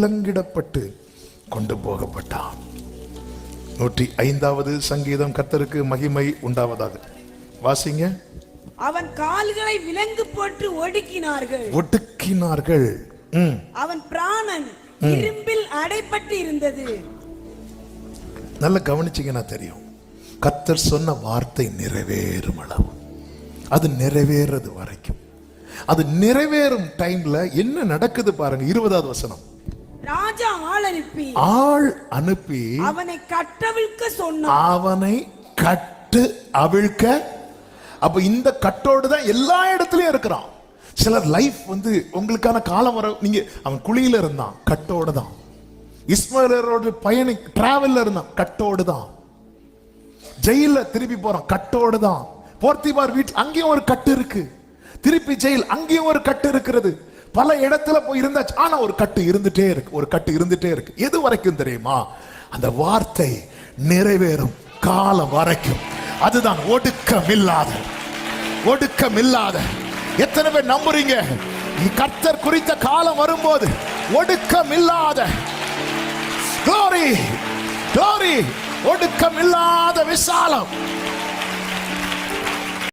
விலங்கிடப்பட்டு கொண்டு போகப்பட்டான். நூற்றி ஐந்தாவது சங்கீதம் கர்த்தருக்கு மகிமை உண்டாவதாக. வாசிங்க. அவன் கால்களை விலங்கு போட்டு ஒடுக்கினார்கள். ஒடுக்கினார்கள். அவன் பிராணன் இரும்பில் அடைப்பட்டு இருந்தது. நல்லா கவனிச்சீங்கன்னா தெரியும். கர்த்தர் சொன்ன வார்த்தை நிறைவேறும் அளவு. அது நிறைவேறது வரைக்கும். அது நிறைவேறும் டைம்ல என்ன நடக்குது பாருங்க இருபதாவது வசனம். ராஜா ஆள் அனுப்பி. ஆள் அனுப்பி அவனை கட்டவிழ்க்க சொன்னான். அவனை கட்டு அவிழ்க்க. அப்ப இந்த கட்டோடு தான் எல்லா இடத்துலயும் இருக்கிறான். சிலர் லைஃப் வந்து உங்களுக்கான காலம் வர நீங்க அவன் குழியில இருந்தான் கட்டோடு தான். இஸ்மாயிலரோட பயணி டிராவல்ல இருந்தான் கட்டோடு தான். ஜெயில திருப்பி போறான் கட்டோடு தான். போர்த்திபார் வீட்டு அங்கேயும் ஒரு கட்டு இருக்கு. திருப்பி ஜெயில் அங்கேயும் ஒரு கட்டு இருக்கிறது. பல இடத்துல போய் இருந்தாச்சு ஆனா ஒரு கட்டு இருந்துட்டே இருக்கு ஒரு கட்டு இருந்துட்டே இருக்கு. எது வரைக்கும் தெரியுமா? அந்த வார்த்தை நிறைவேறும் காலம் வரைக்கும். அதுதான் ஒடுக்கம் இல்லாத ஒடுக்கம் இல்லாத எத்தனை பேர் நம்புறீங்க? கர்த்தர் குறித்த காலம் வரும்போது ஒடுக்கம் இல்லாத ஒடுக்கம் இல்லாத விசாலம்.